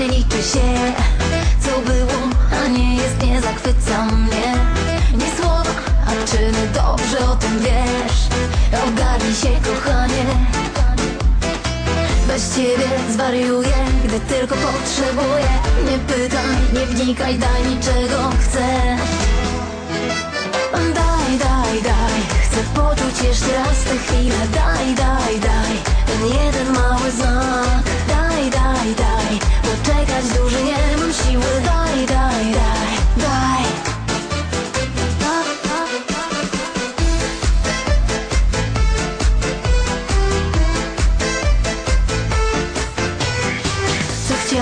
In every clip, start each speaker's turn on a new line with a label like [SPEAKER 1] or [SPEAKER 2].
[SPEAKER 1] nie liczy się. Co było, a nie jest, nie zachwyca mnie. Nie słowa, a czyny dobrze o tym wiesz. Ogarnij się kochanie. Bez ciebie zwariuję, gdy tylko potrzebuję. Nie pytaj, nie wnikaj, daj mi czego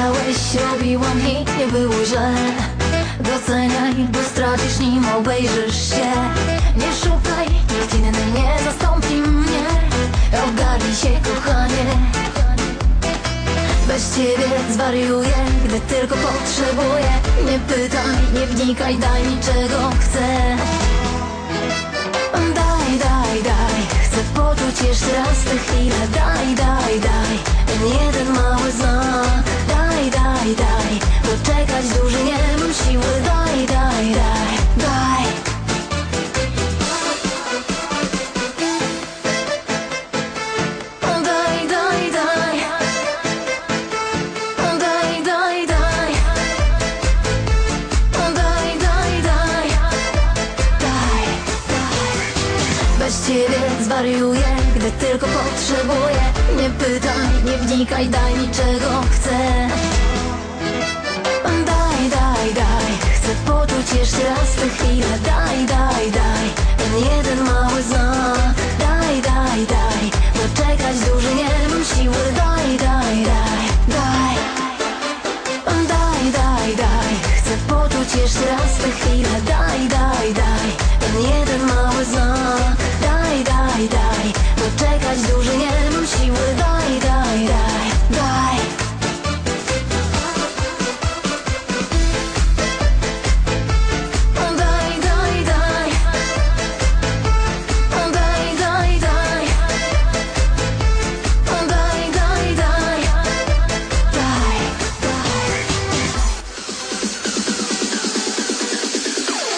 [SPEAKER 1] Chciałeś, robiłam i nie było źle. Doceniaj, bo stracisz nim obejrzysz się. Nie szukaj, nikt inny nie zastąpi mnie. Ogarnij się kochanie. Bez ciebie zwariuję, gdy tylko potrzebuję. Nie pytaj, nie wnikaj, daj mi czego chcę. Daj, daj, daj, chcę poczuć jeszcze raz tę chwilę. Daj, daj, zwariuję, gdy tylko potrzebuję. Nie pytaj, nie wnikaj, daj mi czego chcę. Daj, daj, daj, chcę poczuć jeszcze raz tę chwilę. Daj, daj, daj, ten jeden mały znak. Daj, daj, daj, poczekać dłużej nie mam siły. Daj, daj, daj, daj. Daj, daj, daj, chcę poczuć jeszcze raz tę chwilę. Daj, daj, daj, ten jeden mały znak